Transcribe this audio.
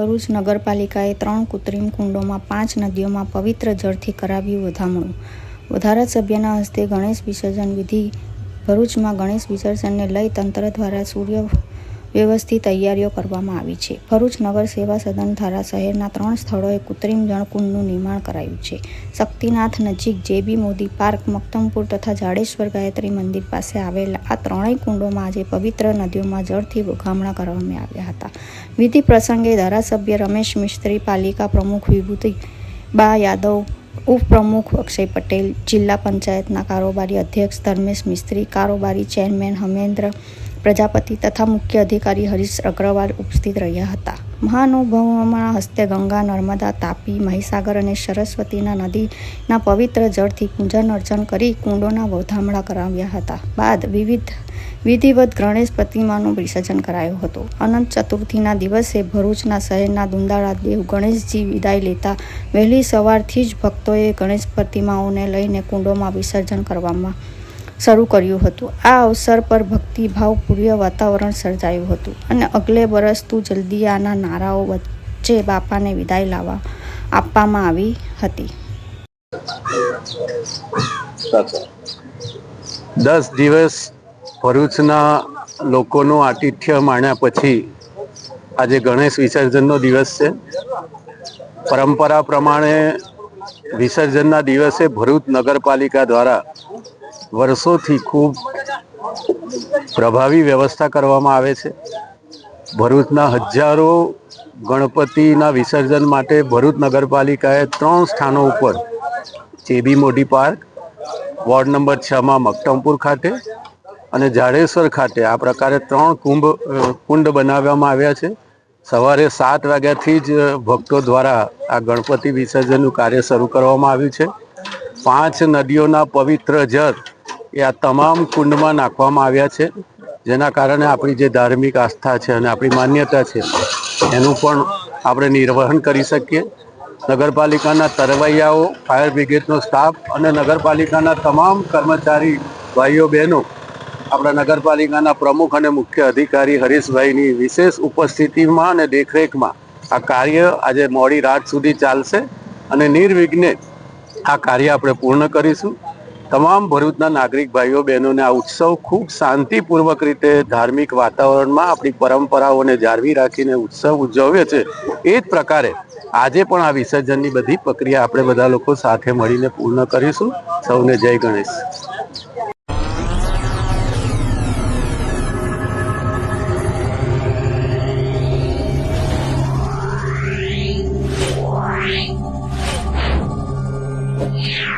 ભરૂચ નગરપાલિકાએ ત્રણ કૃત્રિમ કુંડોમાં પાંચ નદીઓમાં પવિત્ર જળથી કરાવ્યું વધામણું. ધારાસભ્યના હસ્તે ગણેશ વિસર્જન વિધિ ભરૂચમાં ગણેશ વિસર્જનને લઈ તંત્ર દ્વારા સૂર્ય વ્યવસ્થિત તૈયારીઓ કરવામાં આવી છે. ભરૂચ નગર સેવા સદન ધારા શહેરના ત્રણ સ્થળોએ કૃત્રિમ જળકુંડનું નિર્માણ કરાયું છે. શક્તિનાથ નજીક જેબી મોદી પાર્ક, મક્તમપુર તથા જાડેશ્વર ગાયત્રી મંદિર પાસે આવેલા આ ત્રણેય કુંડોમાં આજે પવિત્ર નદીઓમાં જળથી વધામણા કરવામાં આવ્યા હતા. વિધિ પ્રસંગે ધારાસભ્ય રમેશ મિસ્ત્રી, પાલિકા પ્રમુખ વિભૂતિ બા યાદવ, ઉપપ્રમુખ અક્ષય પટેલ, જિલ્લા પંચાયતના કારોબારી અધ્યક્ષ ધર્મેશ મિસ્ત્રી, કારોબારી ચેરમેન હમેન્દ્ર પ્રજાપતિ તથા મુખ્ય અધિકારી હરીશ અગ્રવાલ ઉપસ્થિત રહ્યા હતા. મહાનુભાવોના હસ્તે ગંગા, નર્મદા, તાપી, મહીસાગર અને સરસ્વતીના નદીના પવિત્ર જળથી પૂજન અર્ચન કરી કુંડોના વધામણા કરાવ્યા હતા. બાદ વિવિધ વિધિવત ગણેશ પ્રતિમાનું વિસર્જન કરાયું હતું. અનંત ચતુર્થીના દિવસે ભરૂચના શહેરના દુંદાળા દેવ ગણેશજી વિદાય લેતા વહેલી સવારથી જ ભક્તોએ ગણેશ પ્રતિમાઓને લઈને કુંડોમાં વિસર્જન કરવામાં શરૂ કર્યું હતું. આ અવસર પર ભક્તિભાવપૂર્ય વાતાવરણ સર્જાયું હતું અને અગલે બરસ તું જલ્દી આના નારાઓ વચ્ચે બાપાને વિદાય લાવવા આપવામાં આવી હતી. દસ દિવસ ભરૂચના લોકોનું આતિથ્ય માણ્યા પછી આજે ગણેશ વિસર્જનનો દિવસ છે. પરંપરા પ્રમાણે વિસર્જનના દિવસે ભરૂચ નગરપાલિકા દ્વારા વર્ષોથી ખૂબ પ્રભાવી વ્યવસ્થા કરવામાં આવે છે. ભરૂચના હજારો ગણપતિના વિસર્જન માટે ભરૂચ નગરપાલિકાએ ત્રણ સ્થાનો ઉપર ચેબી મોડી પાર્ક, વોર્ડ નંબર છમાં મકટમપુર ખાતે અને જાડેશ્વર ખાતે આ પ્રકારે ત્રણ કુંભ કુંડ બનાવવામાં આવ્યા છે. સવારે સાત વાગ્યાથી જ ભક્તો દ્વારા આ ગણપતિ વિસર્જનનું કાર્ય શરૂ કરવામાં આવ્યું છે. પાંચ નદીઓના પવિત્ર જળ એ આ તમામ કુંડમાં નાખવામાં આવ્યા છે. જેના કારણે આપણી જે ધાર્મિક આસ્થા છે અને આપણી માન્યતા છે, એનું પણ આપણે નિર્વહન કરી શકીએ. નગરપાલિકાના તરવૈયાઓ, ફાયર બ્રિગેડનો સ્ટાફ અને નગરપાલિકાના તમામ કર્મચારી ભાઈઓ, બહેનો, આપણા નગરપાલિકાના પ્રમુખ અને મુખ્ય અધિકારી હરીશભાઈની વિશેષ ઉપસ્થિતિમાં અને દેખરેખમાં આ કાર્ય આજે મોડી રાત સુધી ચાલશે અને નિર્વિઘ્ને આ કાર્ય આપણે પૂર્ણ કરીશું. તમામ ભરૂચના નાગરિક ભાઈઓ, બહેનોને આ ઉત્સવ ખૂબ શાંતિપૂર્વક રીતે ધાર્મિક વાતાવરણમાં આપણી પરંપરાઓને જાળવી રાખીને ઉત્સવ ઉજવ્યો છે એ જ પ્રકારે આજે પણ આ વિસર્જનની બધી પ્રક્રિયા આપણે બધા લોકો સાથે મળીને પૂર્ણ કરીશું સૌને જય ગણેશ Yeah.